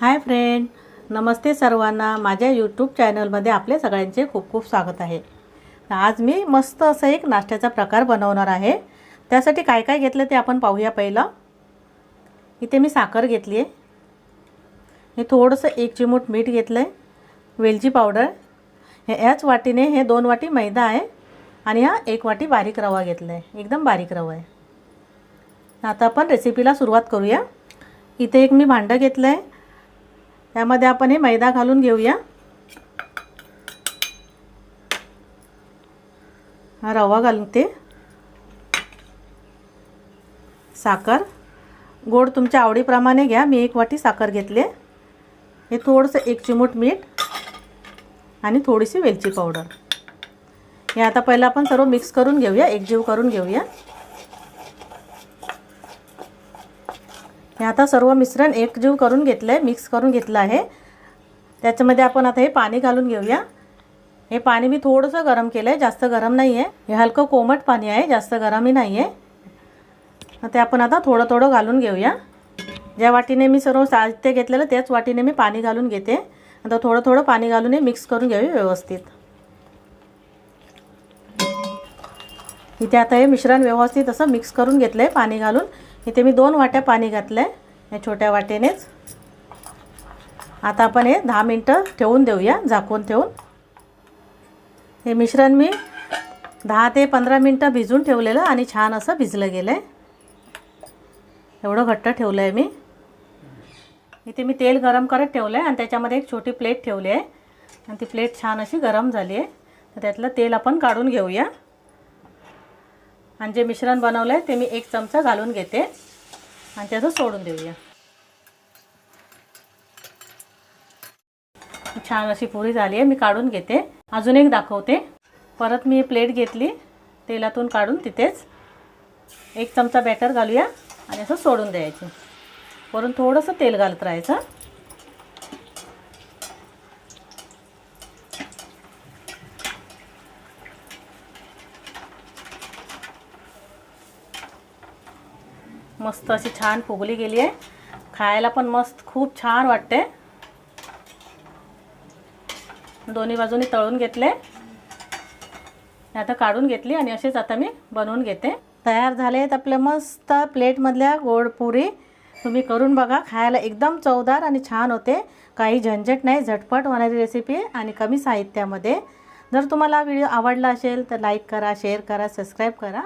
Hi friend नमस्ते सर्वांना. माझ्या YouTube चॅनलमध्ये आपले सगळ्यांचे खूप खूप स्वागत आहे. आज मी मस्त असं एक नाश्त्याचा प्रकार बनवणार आहे. त्यासाठी काय काय घेतलं ते आपण पाहूया पहिलं. इथे मी साखर घेतली आहे हे थोडंसं एक चिमूट मीठ घेतलं आहे वेलची पावडर. हे याच वाटीने हे दोन वाटी मैदा आहे. आणि हा एक वाटी बारीक रवा घेतला आहे एकदम बारीक रवा आहे. आता आपण रेसिपीला सुरुवात करूया. इथे एक मी भांडं घेतलं आहे त्यामध्ये आपण हे मैदा घालून घेऊया. हा रवा घालून ते साखर. गोड तुमच्या आवडीप्रमाणे घ्या. मी एक वाटी साखर घेतले. हे थोडंसं एक चिमूट मीठ आणि थोडीशी वेलची पावडर. हे आता पहिलं आपण सर्व मिक्स करून घेऊया. एकजीव करून घेऊया. हे आता सर्व मिश्रण एकजीव करून घेतलं आहे मिक्स करून घेतलं आहे. त्याच्यामध्ये आपण आता हे पाणी घालून घेऊया. हे पाणी मी थोडंसं गरम केलं आहे जास्त गरम नाही आहे हे हलकं कोमट पाणी आहे जास्त गरमही नाही आहे ते आपण आता थोडं थोडं घालून घेऊया. ज्या वाटीने मी सर्व साहित्य घेतलेलं त्याच वाटीने मी पाणी घालून घेते. आता थोडं थोडं पाणी घालून हे मिक्स करून घ्यावी व्यवस्थित. इथे आता हे मिश्रण व्यवस्थित असं मिक्स करून घेतलं आहे पाणी घालून. इथे मी दोन वाट्या पाणी घातलं आहे या छोट्या वाटेनेच. आता आपण हे दहा मिनटं ठेवून देऊया झाकून ठेवून. हे मिश्रण मी दहा ते पंधरा मिनटं भिजून ठेवलेलं आणि छान असं भिजलं गेलं आहे एवढं घट्ट ठेवलं आहे मी. इथे मी तेल गरम करत ठेवलं आहे आणि त्याच्यामध्ये एक छोटी प्लेट ठेवली आहे. आणि ती प्लेट छान अशी गरम झाली आहे. तर त्यातलं तेल आपण काढून घेऊया. आणि जे मिश्रण बनवलं आहे ते मी एक चमचा घालून घेते. आणि त्याचं सोडून देऊया. छान अशी पुरी झाली आहे मी काढून घेते. अजून एक दाखवते. परत मी प्लेट घेतली तेलातून काढून तिथेच एक चमचा बॅटर घालूया आणि असं सोडून द्यायचं. वरून थोडंसं तेल घालत राहायचं. मस्त अशी छान फुगली गेली आहे. खायला पण मस्त खूप छान वाटते दोन्ही बाजूनी तळून घेतले. आता काढून घेतली आणि असेच आता मी बनवून घेते. तयार झाले आहेत आपल्या मस्त प्लेटमधल्या गोड पुरी. तुम्ही करून बघा खायला एकदम चवदार आणि छान होते. काही झंझट नाही झटपट होणारी रेसिपी आणि कमी साहित्यामध्ये. जर तुम्हाला व्हिडिओ आवडला असेल तर लाईक करा शेअर करा सबस्क्राईब करा.